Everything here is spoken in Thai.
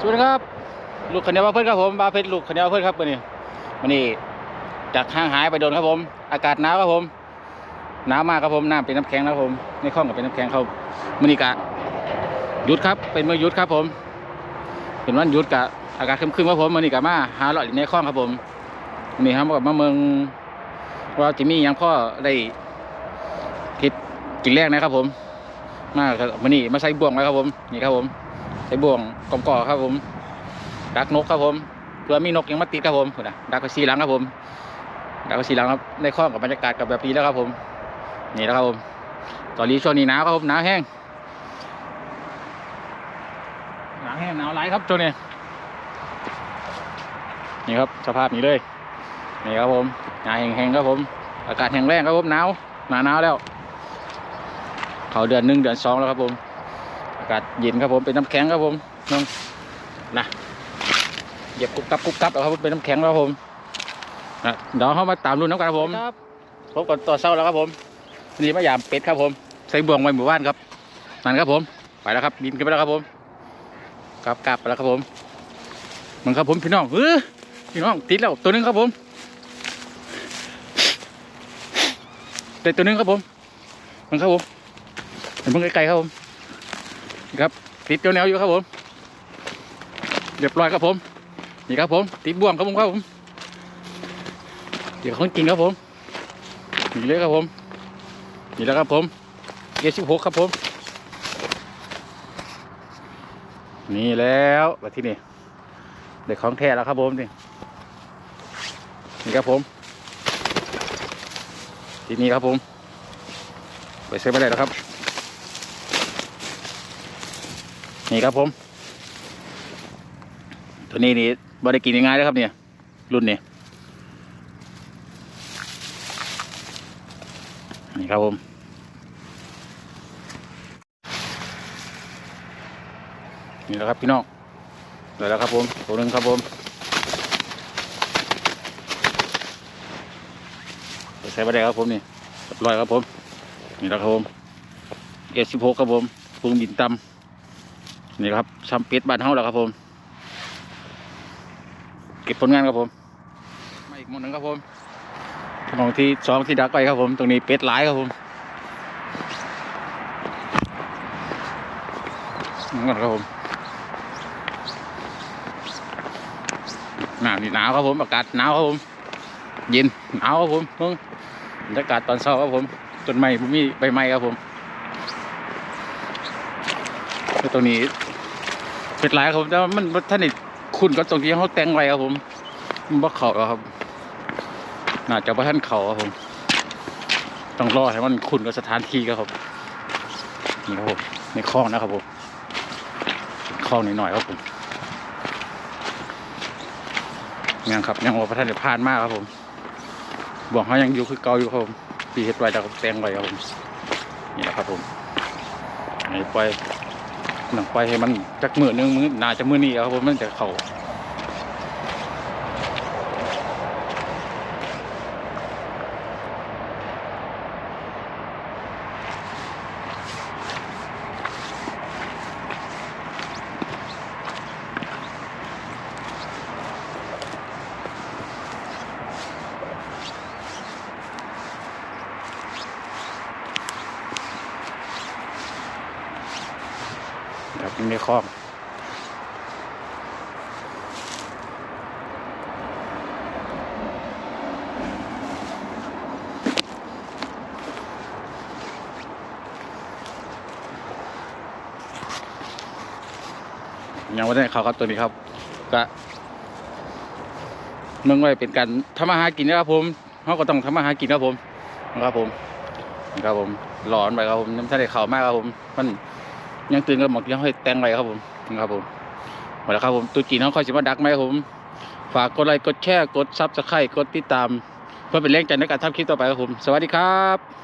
สวัสดีครับ ลูกขนเนียวมาเพื่อนครับผมบาเพชรลูกขนเนียวเพื่อนครับวันนี้วันนี้จากห่างหายไปโดนครับผม อากาศหนาวครับผมหนาวมากครับผมน้ำเป็นน้ำแข็งนะครับผมในคลองก็เป็นน้ำแข็งครับมันนี้กะหยุดครับเป็นเมื่อหยุดครับผม เป็นวันหยุดกะอากาศครึมๆครับผมมันนี้กะมาหาเลาะอยู่ในคลองครับผมวันนี้ครับกับมาเมืองว่าจิมี่ยังพ่อได้คิดกินแรกนะครับผม มาวันนี้มาใส่บ่วงไว้ครับผมนี่ครับผม ใส่บ่วงกอมก่อครับผม ดักนกครับผมเพื่อมีนกยังมาติดครับผมนะดักไปสีหลังครับผม ดักไปสีหลังครับในคลอกับบรรยากาศกับแบบนี้แล้วครับผม นี่แล้วครับผม ตอนนี้ช่วงนี้หนาวครับผมหนาวแห้งหนาวแห้งหนาวไหลายครับช่วงนี้นี่ครับสภาพนี้เลยนี่ครับผมหนาวแห้งๆครับผม อากาศแห้งแรงครับผมหนาวหนาหนาวแล้ว เขาเดือนหนึ่งเดือนสองแล้วครับผมากาศเย็นครับผมเป็นน้ำแข็งครับผมน้องนะเหยียบกุบกับกุบกับเอาครับผมเป็นน้ำแข็งแล้วครับผมนะเดี๋ยวเขามาตามรุ่นน้ำกันครับผมครับพบกันต่อเช้าแล้วครับผมวันนี่มายามเป็ดครับผมใส่บ่วงไว้หมู่บ้านครับนั่นครับผมไปแล้วครับบินกันไปแล้วครับผมกลับกลับไปแล้วครับผมมันครับผมพี่น้องเออพี่น้องติดแล้วตัวหนึงครับผมแต่ตัวหนึงครับผมมันครับผมเห็นเพิ่งไกลๆครับผม ครับติดเจ้าแนวอยู่ครับผมเรียบร้อยครับผม นี่ครับผม ติดบ่วงครับผมครับผมเดี๋ยวของจริงครับผมนี่เลยครับผม นี่แล้วครับผมเอสิบหกครับผม นี่แล้วมาที่นี่เด็กของแท้แล้วครับผมนี่นี่ครับผม ที่นี่ครับผม ไปเซฟไปได้แล้วครับ นี่ครับผม ตัวนี้นี่บริกินง่ายๆเลยครับเนี่ย รุ่นนี้นี่ครับผมนี่แหละครับพี่น้องเดี๋ยวแล้วครับผมตัวหนึ่งครับผมใช้ไปได้ครับผมนี่เรียบร้อยครับผม นี่แหละครับผมเอสิบหกครับผมปรุงดินตำ นี่ครับซ้ำเป็ดบ้านเฮาแล้วครับผม เก็บผลงานครับผม มาอีกหมดหนึ่งครับผมมองที่สองที่ดักไปครับผม ตรงนี้เป็ดหลายครับผมนั่นครับผมหนาวนี่หนาวครับผม อากาศหนาวครับผม เย็นหนาวครับผมเพิ่งบรรยากาศตอนเช้าครับผมต้นไม้ผมมีใบไม้ครับผม ตรงนี้เป็ดหลายครับผมแต่ว่ามันท่านนี่คุณก็ตรงที่เขาแต่งไว้ครับผมมันบ่เขาแล้วครับ น่าจะว่าท่านเขาครับผม ต้องรอให้มันคุณกับสถานที่ครับนี่ครับผมในคลองนะครับผมคลองนิดหน่อยครับผมยังครับยังว่าพระท่านได้ผ่านมากครับผม บอกเขายังอยู่คือเก่าอยู่ครับผมปีเฮ็ดไว้แต่ก็แต่งไว้ครับผมนี่แหละครับผมนี่ปล่อย หนังไปให้มันจักมือหนึงมือน่าจะมือนี้ครับผมมันจะเข่า ครับอยู่ในคลองยังไม่ได้เขาครับตัวนี้ครับก็เมืองไว้เป็นการทำมาหากินนะครับผมเขาก็ต้องทำมาหากินครับผมนะครับผมนะครับผมหลอนไปครับผมน้ำทะเลเขามากครับผมมัน ยังตื่นกันหมดยังให้แต่งไรครับผมครับผมหมดแล้วครับผมตัวจีน้องคอยสิมาดักไหมผมฝากกดไลค์กดแชร์กดซับสไครต์กดติดตาม เพื่อเป็นแรงใจในการทำคลิปต่อไปครับผม สวัสดีครับ